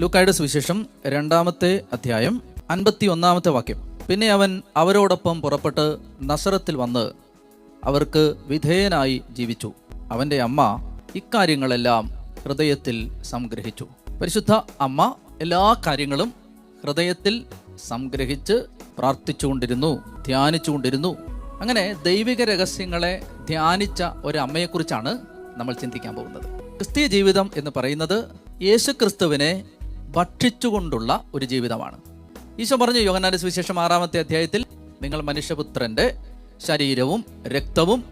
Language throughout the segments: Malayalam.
ലൂക്കായുടെ സുവിശേഷം രണ്ടാമത്തെ അധ്യായം അൻപത്തി ഒന്നാമത്തെ വാക്യം. പിന്നെ അവൻ അവരോടൊപ്പം പുറപ്പെട്ട് നസറത്തിൽ വന്ന് അവർക്ക് വിധേയനായി ജീവിച്ചു. അവന്റെ അമ്മ ഇക്കാര്യങ്ങളെല്ലാം ഹൃദയത്തിൽ സംഗ്രഹിച്ചു. പരിശുദ്ധ അമ്മ എല്ലാ കാര്യങ്ങളും ഹൃദയത്തിൽ സംഗ്രഹിച്ച് പ്രാർത്ഥിച്ചുകൊണ്ടിരുന്നു ധ്യാനിച്ചുകൊണ്ടിരുന്നു. അങ്ങനെ ദൈവിക രഹസ്യങ്ങളെ ധ്യാനിച്ച ഒരമ്മയെക്കുറിച്ചാണ് നമ്മൾ ചിന്തിക്കാൻ പോകുന്നത്. ക്രിസ്തീയ ജീവിതം എന്ന് പറയുന്നത് യേശു ക്രിസ്തുവിനെ ഭക്ഷിച്ചുകൊണ്ടുള്ള ഒരു ജീവിതമാണ്. ഈശോ പറഞ്ഞു യോഗനാന്റെ സുവിശേഷം ആറാമത്തെ അധ്യായത്തിൽ നിങ്ങൾ മനുഷ്യപുത്രന്റെ ശരീരവും രക്തവും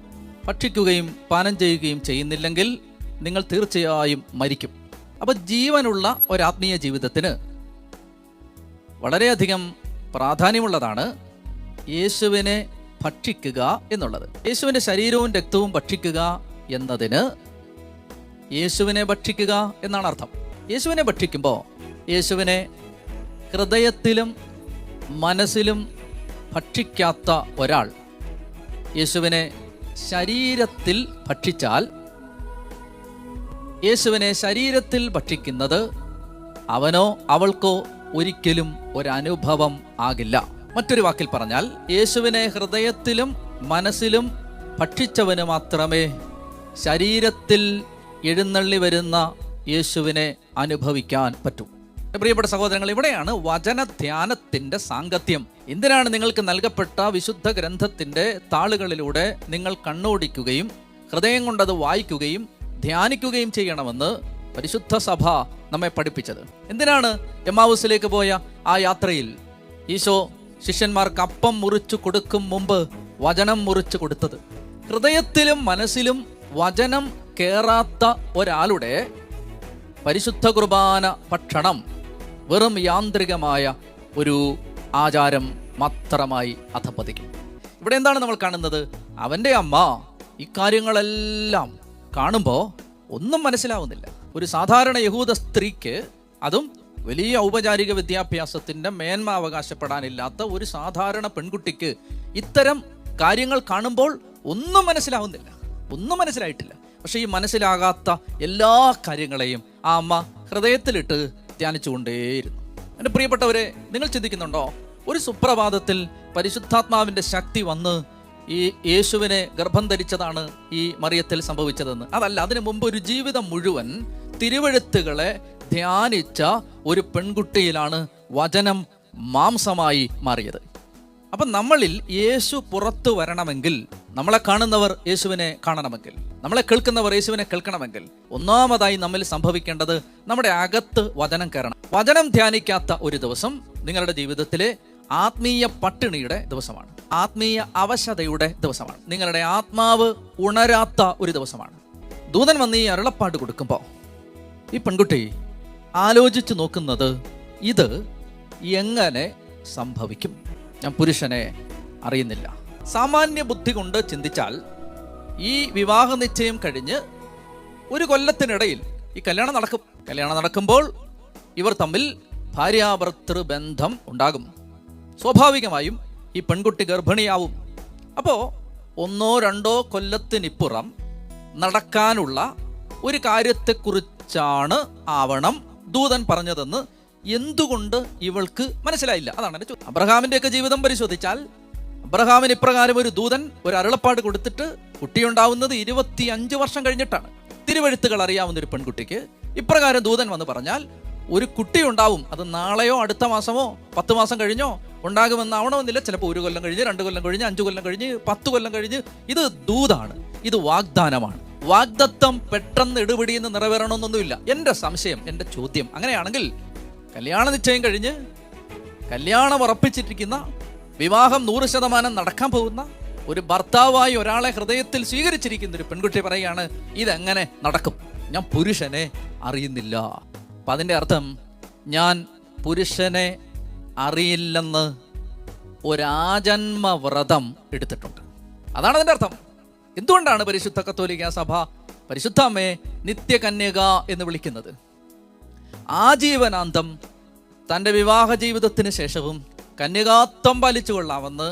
ഭക്ഷിക്കുകയും പാനം ചെയ്യുകയും ചെയ്യുന്നില്ലെങ്കിൽ നിങ്ങൾ തീർച്ചയായും മരിക്കും. അപ്പോൾ ജീവനുള്ള ഒരാത്മീയ ജീവിതത്തിന് വളരെയധികം പ്രാധാന്യമുള്ളതാണ് യേശുവിനെ ഭക്ഷിക്കുക എന്നുള്ളത്. യേശുവിന്റെ ശരീരവും രക്തവും ഭക്ഷിക്കുക എന്നതിന് യേശുവിനെ ഭക്ഷിക്കുക എന്നാണ് അർത്ഥം. യേശുവിനെ ഭക്ഷിക്കുമ്പോൾ യേശുവിനെ ഹൃദയത്തിലും മനസ്സിലും ഭക്ഷിക്കാത്ത ഒരാൾ. യേശുവിനെ ശരീരത്തിൽ ഭക്ഷിച്ചാൽ യേശുവിനെ ശരീരത്തിൽ ഭക്ഷിക്കുന്നത് അവനോ അവൾക്കോ ഒരിക്കലും ഒരനുഭവം ആകില്ല. മറ്റൊരു വാക്കിൽ പറഞ്ഞാൽ യേശുവിനെ ഹൃദയത്തിലും മനസ്സിലും ഭക്ഷിച്ചവന് മാത്രമേ ശരീരത്തിൽ എഴുന്നള്ളി വരുന്ന യേശുവിനെ അനുഭവിക്കാൻ പറ്റൂ. പ്രിയപ്പെട്ട സഹോദരങ്ങൾ ഇവിടെയാണ് വചന ധ്യാനത്തിന്റെ സാങ്കത്യം. എന്തിനാണ് നിങ്ങൾക്ക് നൽകപ്പെട്ട വിശുദ്ധ ഗ്രന്ഥത്തിന്റെ താളുകളിലൂടെ നിങ്ങൾ കണ്ണോടിക്കുകയും ഹൃദയം കൊണ്ടത് വായിക്കുകയും ധ്യാനിക്കുകയും ചെയ്യണമെന്ന് പരിശുദ്ധ സഭ നമ്മെ പഠിപ്പിച്ചത്. എന്തിനാണ് എമാവൂസിലേക്ക് പോയ ആ യാത്രയിൽ? ഈശോ ശിഷ്യന്മാർക്ക് അപ്പം മുറിച്ചു കൊടുക്കും മുമ്പ് വചനം മുറിച്ചു കൊടുത്തത്. ഹൃദയത്തിലും മനസ്സിലും വചനം കേറാത്ത ഒരാളുടെ പരിശുദ്ധ കുർബാന ഭക്ഷണം വെറും യാന്ത്രികമായ ഒരു ആചാരം മാത്രമായി അധപ്പതിക്കും. ഇവിടെ എന്താണ് നമ്മൾ കാണുന്നത്? അവന്റെ അമ്മ ഇക്കാര്യങ്ങളെല്ലാം കാണുമ്പോൾ ഒന്നും മനസ്സിലാവുന്നില്ല. ഒരു സാധാരണ യഹൂദ സ്ത്രീക്ക് അതും വലിയ ഔപചാരിക വിദ്യാഭ്യാസത്തിന്റെ മേന്മ അവകാശപ്പെടാനില്ലാത്ത ഒരു സാധാരണ പെൺകുട്ടിക്ക് ഇത്തരം കാര്യങ്ങൾ കാണുമ്പോൾ ഒന്നും മനസ്സിലാവുന്നില്ല. ഒന്നും മനസ്സിലായിട്ടില്ല. പക്ഷേ ഈ മനസ്സിലാകാത്ത എല്ലാ കാര്യങ്ങളെയും ആ അമ്മ ഹൃദയത്തിലിട്ട് ധ്യാനിച്ചുകൊണ്ടേയിരുന്നു എന്റെ പ്രിയപ്പെട്ടവരെ നിങ്ങൾ ചിന്തിക്കുന്നുണ്ടോ? ഒരു സുപ്രഭാതത്തിൽ പരിശുദ്ധാത്മാവിന്റെ ശക്തി വന്ന് ഈ യേശുവിനെ ഗർഭം ധരിച്ചതാണ് ഈ മറിയത്തിൽ സംഭവിച്ചതെന്ന്. അതല്ല അതിനു മുമ്പ് ഒരു ജീവിതം മുഴുവൻ തിരുവഴുത്തുകളെ ധ്യാനിച്ച ഒരു പെൺകുട്ടിയിലാണ് വചനം മാംസമായി മാറിയത്. അപ്പം നമ്മളിൽ യേശു പുറത്തു വരണമെങ്കിൽ നമ്മളെ കാണുന്നവർ യേശുവിനെ കാണണമെങ്കിൽ നമ്മളെ കേൾക്കുന്നവർ യേശുവിനെ കേൾക്കണമെങ്കിൽ ഒന്നാമതായി നമ്മിൽ സംഭവിക്കേണ്ടത് നമ്മുടെ അകത്ത് വചനം കയറണം. വചനം ധ്യാനിക്കാത്ത ഒരു ദിവസം നിങ്ങളുടെ ജീവിതത്തിലെ ആത്മീയ പട്ടിണിയുടെ ദിവസമാണ്. ആത്മീയ അവശതയുടെ ദിവസമാണ്. നിങ്ങളുടെ ആത്മാവ് ഉണരാത്ത ഒരു ദിവസമാണ്. ദൂതൻ വന്ന് ഈ അരുളപ്പാട് കൊടുക്കുമ്പോൾ ഈ പെൺകുട്ടി ആലോചിച്ച് നോക്കുന്നത് ഇത് എങ്ങനെ സംഭവിക്കും? ഞാൻ പുരുഷനെ അറിയുന്നില്ല. സാമാന്യ ബുദ്ധി കൊണ്ട് ചിന്തിച്ചാൽ ഈ വിവാഹ നിശ്ചയം കഴിഞ്ഞ് ഒരു കൊല്ലത്തിനിടയിൽ ഈ കല്യാണം നടക്കും. കല്യാണം നടക്കുമ്പോൾ ഇവർ തമ്മിൽ ഭാര്യാഭർത്തൃ ബന്ധം ഉണ്ടാകും. സ്വാഭാവികമായും ഈ പെൺകുട്ടി ഗർഭിണിയാവും. അപ്പോൾ ഒന്നോ രണ്ടോ കൊല്ലത്തിനിപ്പുറം നടക്കാനുള്ള ഒരു കാര്യത്തെക്കുറിച്ചാണ് ആവണം ദൂതൻ പറഞ്ഞതെന്ന് എന്തുകൊണ്ട് ഇവൾക്ക് മനസ്സിലായില്ല? അതാണ് എന്റെ ചോദ്യം. അബ്രഹാമിന്റെ ഒക്കെ ജീവിതം പരിശോധിച്ചാൽ അബ്രഹാമിന് ഇപ്രകാരം ഒരു ദൂതൻ ഒരു അരുളപ്പാട് കൊടുത്തിട്ട് കുട്ടിയുണ്ടാവുന്നത് ഇരുപത്തി അഞ്ച് വർഷം കഴിഞ്ഞിട്ടാണ്. തിരുവഴുത്തുകൾ അറിയാവുന്ന ഒരു പെൺകുട്ടിക്ക് ഇപ്രകാരം ദൂതൻ വന്ന് പറഞ്ഞാൽ ഒരു കുട്ടി ഉണ്ടാവും. അത് നാളെയോ അടുത്ത മാസമോ പത്ത് മാസം കഴിഞ്ഞോ ഉണ്ടാകുമെന്നാവണമെന്നില്ല. ചിലപ്പോൾ ഒരു കൊല്ലം കഴിഞ്ഞ് രണ്ട് കൊല്ലം കഴിഞ്ഞ് അഞ്ച് കൊല്ലം കഴിഞ്ഞ് പത്ത് കൊല്ലം കഴിഞ്ഞ്. ഇത് ദൂതാണ്. ഇത് വാഗ്ദാനമാണ്. വാഗ്ദത്തം പെട്ടെന്ന് ഇടുപിടിയെന്ന് നിറവേറണമെന്നൊന്നുമില്ല. എന്റെ സംശയം എന്റെ ചോദ്യം അങ്ങനെയാണെങ്കിൽ കല്യാണ നിശ്ചയം കഴിഞ്ഞ് കല്യാണം ഉറപ്പിച്ചിരിക്കുന്ന വിവാഹം നൂറ് ശതമാനം നടക്കാൻ പോകുന്ന ഒരു ഭർത്താവായി ഒരാളെ ഹൃദയത്തിൽ സ്വീകരിച്ചിരിക്കുന്ന ഒരു പെൺകുട്ടി പറയുകയാണ് ഇതെങ്ങനെ നടക്കും? ഞാൻ പുരുഷനെ അറിയുന്നില്ല. അപ്പം അതിന്റെ അർത്ഥം ഞാൻ പുരുഷനെ അറിയില്ലെന്ന് ഒരാജന്മ വ്രതം എടുത്തിട്ടുണ്ട്. അതാണ് അതിന്റെ അർത്ഥം. എന്തുകൊണ്ടാണ് പരിശുദ്ധ കത്തോലിക്ക സഭ പരിശുദ്ധ അമ്മയെ നിത്യകന്യക എന്ന് വിളിക്കുന്നത്? ആജീവനാന്തം തന്റെ വിവാഹ ജീവിതത്തിന് ശേഷവും കന്യകാത്വം പാലിച്ചു കൊള്ളാമെന്ന്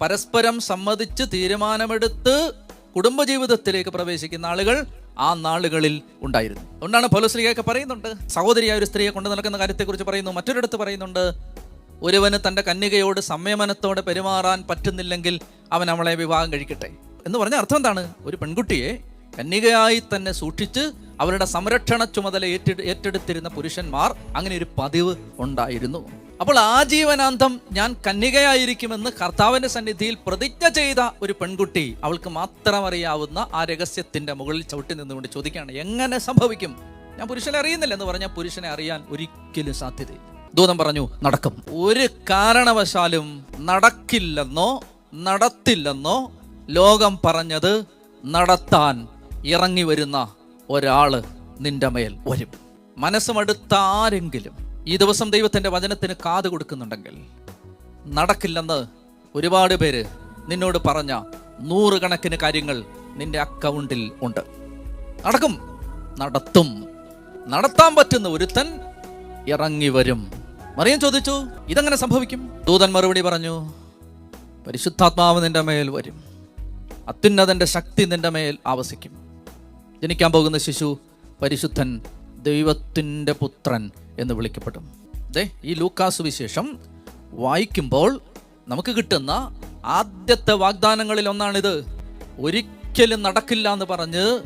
പരസ്പരം സമ്മതിച്ച് തീരുമാനമെടുത്ത് കുടുംബജീവിതത്തിലേക്ക് പ്രവേശിക്കുന്ന ആളുകൾ ആ നാളുകളിൽ ഉണ്ടായിരുന്നു. അതുകൊണ്ടാണ് പൗലോസ്ലിയൊക്കെ പറയുന്നുണ്ട്. സഹോദരിയായ ഒരു സ്ത്രീയെ കൊണ്ട് നടക്കുന്ന കാര്യത്തെക്കുറിച്ച് പറയുന്നു. മറ്റൊരിടത്ത് പറയുന്നുണ്ട് ഒരുവന് തന്റെ കന്യകയോട് സംയമനത്തോടെ പെരുമാറാൻ പറ്റുന്നില്ലെങ്കിൽ അവൻ അവളെ വിവാഹം കഴിക്കട്ടെ. എന്ന് പറഞ്ഞ അർത്ഥം എന്താണ്? ഒരു പെൺകുട്ടിയെ കന്യകയായി തന്നെ സൂക്ഷിച്ച് അവരുടെ സംരക്ഷണ ചുമതല ഏറ്റെടു ഏറ്റെടുത്തിരുന്ന പുരുഷന്മാർ അങ്ങനെ ഒരു പതിവ് ഉണ്ടായിരുന്നു. അപ്പോൾ ആജീവനാന്തം ഞാൻ കന്യകയായിരിക്കുമെന്ന് കർത്താവിന്റെ സന്നിധിയിൽ പ്രതിജ്ഞ ചെയ്ത ഒരു പെൺകുട്ടി അവൾക്ക് മാത്രം അറിയാവുന്ന ആ രഹസ്യത്തിന്റെ മുകളിൽ ചവിട്ടി നിന്നുകൊണ്ട് ചോദിക്കുകയാണ് എങ്ങനെ സംഭവിക്കും? ഞാൻ പുരുഷനെ അറിയുന്നില്ല എന്ന് പറഞ്ഞാൽ പുരുഷനെ അറിയാൻ ഒരിക്കലും സാധ്യതയില്ല. ദൂതം പറഞ്ഞു നടക്കും. ഒരു കാരണവശാലും നടക്കില്ലെന്നോ നടത്തില്ലെന്നോ ലോകം പറഞ്ഞത് നടത്താൻ ഇറങ്ങി വരുന്ന ഒരാൾ നിന്റെ മേൽ വരും. മനസ്സുമടുത്ത ആരെങ്കിലും ഈ ദിവസം ദൈവത്തിന്റെ വചനത്തിന് കാത് കൊടുക്കുന്നുണ്ടെങ്കിൽ നടക്കില്ലെന്ന് ഒരുപാട് പേര് നിന്നോട് പറഞ്ഞ നൂറുകണക്കിന് കാര്യങ്ങൾ നിന്റെ അക്കൗണ്ടിൽ ഉണ്ട്. നടക്കും നടത്തും നടത്താൻ പറ്റുന്ന ഒരുത്തൻ ഇറങ്ങി വരും. മറിയം ചോദിച്ചു ഇതങ്ങനെ സംഭവിക്കും? ദൂതൻ മറുപടി പറഞ്ഞു പരിശുദ്ധാത്മാവ് നിന്റെ മേൽ വരും. അത്യുന്നതന്റെ ശക്തി നിന്റെ മേൽ ആവസിക്കും. ജനിക്കാൻ പോകുന്ന ശിശു പരിശുദ്ധൻ ദൈവത്തിന്റെ പുത്രൻ എന്ന് വിളിക്കപ്പെടും. അതെ ഈ ലൂക്കാസ് വിശേഷം വായിക്കുമ്പോൾ നമുക്ക് കിട്ടുന്ന ആദ്യത്തെ വാഗ്ദാനങ്ങളിൽ ഒന്നാണിത്. ഒരിക്കലും നടക്കില്ല എന്ന് പറഞ്ഞ്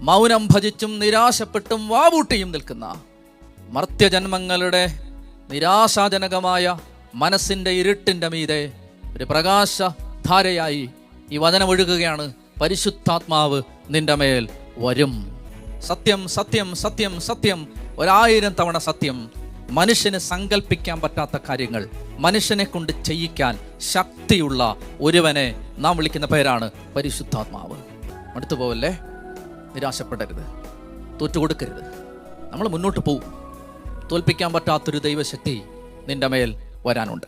മൗനം ഭജിച്ചും നിരാശപ്പെട്ടും വാവൂട്ടിയും നിൽക്കുന്ന മർത്യജന്മങ്ങളുടെ നിരാശാജനകമായ മനസ്സിന്റെ ഇരുട്ടിന്റെ മീതെ ഒരു പ്രകാശ ധാരയായി ഈ വചനമൊഴുകുകയാണ് പരിശുദ്ധാത്മാവ് നിന്റെ മേൽ വരും. സത്യം സത്യം സത്യം സത്യം. ഒരായിരം തവണ സത്യം. മനുഷ്യന് സങ്കല്പിക്കാൻ പറ്റാത്ത കാര്യങ്ങൾ. മനുഷ്യനെ കൊണ്ട് ചെയ്യിക്കാൻ ശക്തിയുള്ള ഒരുവനെ നാം വിളിക്കുന്ന പേരാണ് പരിശുദ്ധാത്മാവ്. അടുത്തു പോവല്ലേ? നിരാശപ്പെടരുത്. തോറ്റുകൊടുക്കരുത്. നമ്മൾ മുന്നോട്ട് പോവും. തോൽപ്പിക്കാൻ പറ്റാത്തൊരു ദൈവശക്തി നിന്റെ മേൽ വരാനുണ്ട്.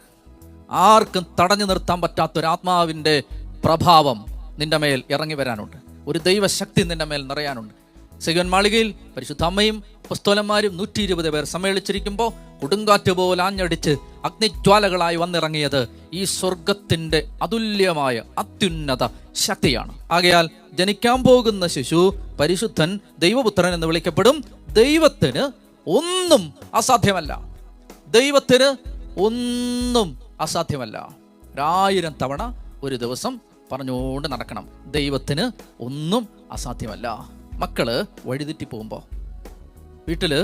ആർക്കും തടഞ്ഞു നിർത്താൻ പറ്റാത്തൊരു ആത്മാവിന്റെ പ്രഭാവം നിന്റെ മേൽ ഇറങ്ങി വരാനുണ്ട്. ഒരു ദൈവശക്തി നിന്റെ മേൽ നിറയാനുണ്ട്. സിഗൻ മാളികയിൽ പരിശുദ്ധ അമ്മയും പുസ്തോലന്മാരും നൂറ്റി ഇരുപത് പേർ സമ്മേളിച്ചിരിക്കുമ്പോൾ കൊടുങ്കാറ്റ് പോലെ ആഞ്ഞടിച്ച് അഗ്നിജ്വാലകളായി വന്നിറങ്ങിയത് ഈ സ്വർഗത്തിന്റെ അതുല്യമായ അത്യുന്നത ശക്തിയാണ്. ആകയാൽ ജനിക്കാൻ പോകുന്ന ശിശു പരിശുദ്ധൻ ദൈവപുത്രൻ എന്ന് വിളിക്കപ്പെടും. ദൈവത്തിന് ഒന്നും അസാധ്യമല്ല. ദൈവത്തിന് ഒന്നും അസാധ്യമല്ല. ഒരായിരം തവണ ഒരു ദിവസം പറഞ്ഞുകൊണ്ട് നടക്കണം. ദൈവത്തിന് ഒന്നും അസാധ്യമല്ല. മക്കൾ വഴിതെറ്റി പോകുമ്പോൾ വീട്ടിൽ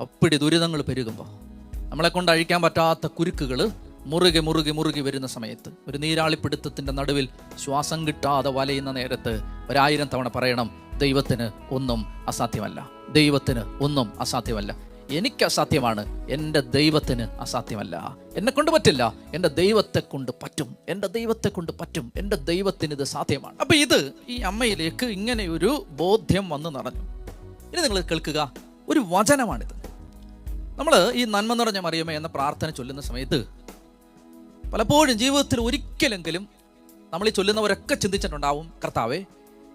അപ്പിടി ദുരിതങ്ങൾ പെരുകുമ്പോൾ നമ്മളെ കൊണ്ട് അഴിക്കാൻ പറ്റാത്ത കുരുക്കുകൾ മുറുകെ മുറുകെ മുറുകി വരുന്ന സമയത്ത് ഒരു നീരാളിപ്പിടുത്തത്തിന്റെ നടുവിൽ ശ്വാസം കിട്ടാതെ വലയുന്ന നേരത്ത് ഒരായിരം തവണ പറയണം ദൈവത്തിന് ഒന്നും അസാധ്യമല്ല. ദൈവത്തിന് ഒന്നും അസാധ്യമല്ല. എനിക്ക് അസാധ്യമാണ് എന്റെ ദൈവത്തിന് അസാധ്യമല്ല. എന്നെ കൊണ്ട് പറ്റില്ല. എന്റെ ദൈവത്തെ കൊണ്ട് പറ്റും. എന്റെ ദൈവത്തെ കൊണ്ട് പറ്റും. എന്റെ ദൈവത്തിന് ഇത് സാധ്യമാണ്. അപ്പൊ ഇത് ഈ അമ്മയിലേക്ക് ഇങ്ങനെ ഒരു ബോധ്യം വന്ന് നടന്നു ഇനി നിങ്ങൾ കേൾക്കുക. ഒരു വചനമാണിത്. നമ്മൾ ഈ നന്മ നിറഞ്ഞ മറിയമേ എന്ന പ്രാർത്ഥന ചൊല്ലുന്ന സമയത്ത് പലപ്പോഴും ജീവിതത്തിൽ ഒരിക്കലെങ്കിലും നമ്മൾ ഈ ചൊല്ലുന്നവരൊക്കെ ചിന്തിച്ചിട്ടുണ്ടാവും കർത്താവേ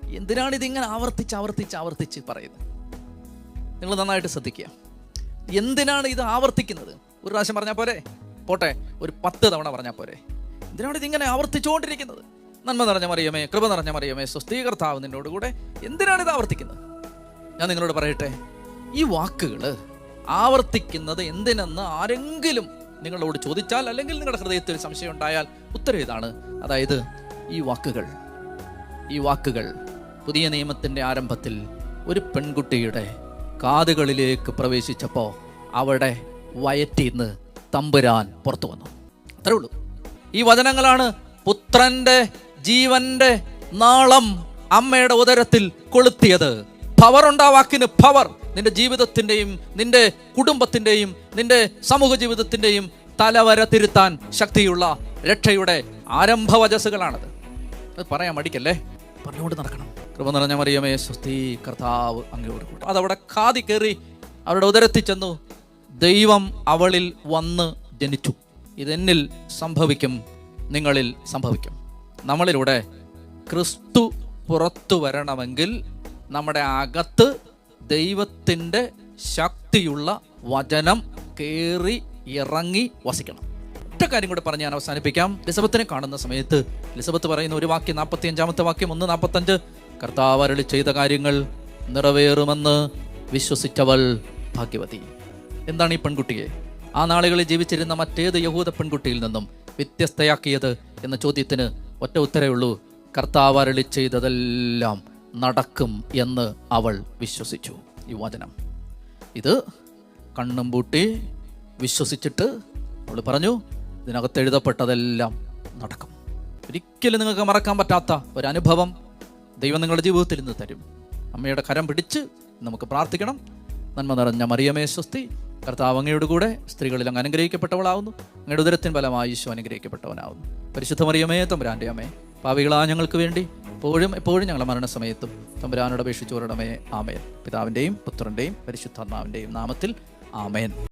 എന്തിനാണ് ഇതിങ്ങനെ ആവർത്തിച്ച് ആവർത്തിച്ച് ആവർത്തിച്ച് പറയുന്നത്? നിങ്ങൾ നന്നായിട്ട് ശ്രദ്ധിക്കുക. എന്തിനാണ് ഇത് ആവർത്തിക്കുന്നത്? ഒരു പ്രാവശ്യം പറഞ്ഞാൽ പോരെ? പോട്ടെ ഒരു പത്ത് തവണ പറഞ്ഞാൽ പോരെ. എന്തിനാണ് ഇതിങ്ങനെ ആവർത്തിച്ചുകൊണ്ടിരിക്കുന്നത്? നന്മ നിറഞ്ഞ മറിയമേ കൃപ നിറഞ്ഞ മറിയമേ സ്വസ്ഥീകർത്താവ് നിന്നോട് കൂടെ എന്തിനാണ് ഇത് ആവർത്തിക്കുന്നത്? ഞാൻ നിങ്ങളോട് പറയട്ടെ ഈ വാക്കുകൾ ആവർത്തിക്കുന്നത് എന്തിനെന്ന് ആരെങ്കിലും നിങ്ങളോട് ചോദിച്ചാൽ അല്ലെങ്കിൽ നിങ്ങളുടെ ഹൃദയത്തിൽ സംശയം ഉണ്ടായാൽ ഉത്തരം ഇതാണ്. അതായത് ഈ വാക്കുകൾ ഈ വാക്കുകൾ പുതിയ നിയമത്തിന്റെ ആരംഭത്തിൽ ഒരു പെൺകുട്ടിയുടെ കാതുകളിലേക്ക് പ്രവേശിച്ചപ്പോൾ അവിടെ വയറ്റിൽ നിന്ന് തമ്പുരാൻ പുറത്തു വന്നു. അത്രേ ഉള്ളൂ. ഈ വചനങ്ങളാണ് പുത്രന്റെ ജീവന്റെ നാളം അമ്മയുടെ ഉദരത്തിൽ കൊളുത്തിയത്. Power ഉണ്ടാവാക്കിന് power. നിന്റെ ജീവിതത്തിന്റെയും നിന്റെ കുടുംബത്തിന്റെയും നിന്റെ സമൂഹ ജീവിതത്തിന്റെയും തലവര തിരുത്താൻ ശക്തിയുള്ള രക്ഷയുടെ ആരംഭവചസ്സുകളാണത് അത് പറയാൻ മടിക്കല്ലേ? പറഞ്ഞുകൊണ്ട് നടക്കണം. കൃപ നിറഞ്ഞ മറിയമേ സ്വസ്തി കർത്താവ് അങ്ങയോട് കൂടെ അതവിടെ കാതി കയറി അവരുടെ ഉദരത്തിൽ ചെന്നു. ദൈവം അവളിൽ വന്ന് ജനിച്ചു. ഇതെന്നിൽ സംഭവിക്കും നിങ്ങളിൽ സംഭവിക്കും. നമ്മളിലൂടെ ക്രിസ്തു പുറത്തു വരണമെങ്കിൽ നമ്മുടെ അകത്ത് ദൈവത്തിന്റെ ശക്തിയുള്ള വചനം കയറി ഇറങ്ങി വസിക്കണം. ഒറ്റ കാര്യം കൂടെ പറഞ്ഞ് ഞാൻ അവസാനിപ്പിക്കാം. ലിസബത്തിനെ കാണുന്ന സമയത്ത് ലിസബത്ത് പറയുന്ന ഒരു വാക്യം നാൽപ്പത്തി അഞ്ചാമത്തെ വാക്യം ഒന്ന് നാൽപ്പത്തഞ്ച്. കർത്താവ് അരളി ചെയ്ത കാര്യങ്ങൾ നിറവേറുമെന്ന് വിശ്വസിച്ചവൾ ഭാഗ്യവതി. എന്താണ് ഈ പെൺകുട്ടിയെ? ആ നാളുകളിൽ ജീവിച്ചിരുന്ന മറ്റേത് യഹൂദ പെൺകുട്ടിയിൽ നിന്നും വ്യത്യസ്തയാക്കിയത് എന്ന ചോദ്യത്തിന് ഒറ്റ ഉത്തരേ ഉള്ളൂ. കർത്താവ് അരളി ചെയ്തതെല്ലാം നടക്കും എന്ന് അവൾ വിശ്വസിച്ചു. ഈ വചനം. ഇത് കണ്ണും പൂട്ടി വിശ്വസിച്ചിട്ട് അവൾ പറഞ്ഞു ഇതിനകത്ത് എഴുതപ്പെട്ടതെല്ലാം നടക്കും. ഒരിക്കലും നിങ്ങൾക്ക് മറക്കാൻ പറ്റാത്ത ഒരു അനുഭവം ദൈവം നിങ്ങളുടെ ജീവിതത്തിൽ ഇന്ന് തരും. അമ്മയുടെ കരം പിടിച്ച് നമുക്ക് പ്രാർത്ഥിക്കണം. നന്മ നിറഞ്ഞ മറിയമേ സ്വസ്തി. കർത്താവ് അങ്ങയുടെ കൂടെ സ്ത്രീകളിൽ അങ്ങ് അനുഗ്രഹിക്കപ്പെട്ടവളാവുന്നു. അങ്ങയുടെ ഉദരത്തിൻ ഫലമായി ഈശോ അനുഗ്രഹിക്കപ്പെട്ടവനാവുന്നു. പരിശുദ്ധ മറിയമേ തമ്പുരാന്റെ അമ്മേ പാവികളാ ഞങ്ങൾക്ക് വേണ്ടി എപ്പോഴും എപ്പോഴും ഞങ്ങളുടെ മരണസമയത്തും തമ്പുരാനോട് അപേക്ഷിച്ചു വരണമേ ആമേൻ. പിതാവിന്റെയും പുത്രന്റെയും പരിശുദ്ധാത്മാവിന്റെയും നാമത്തിൽ ആമേൻ.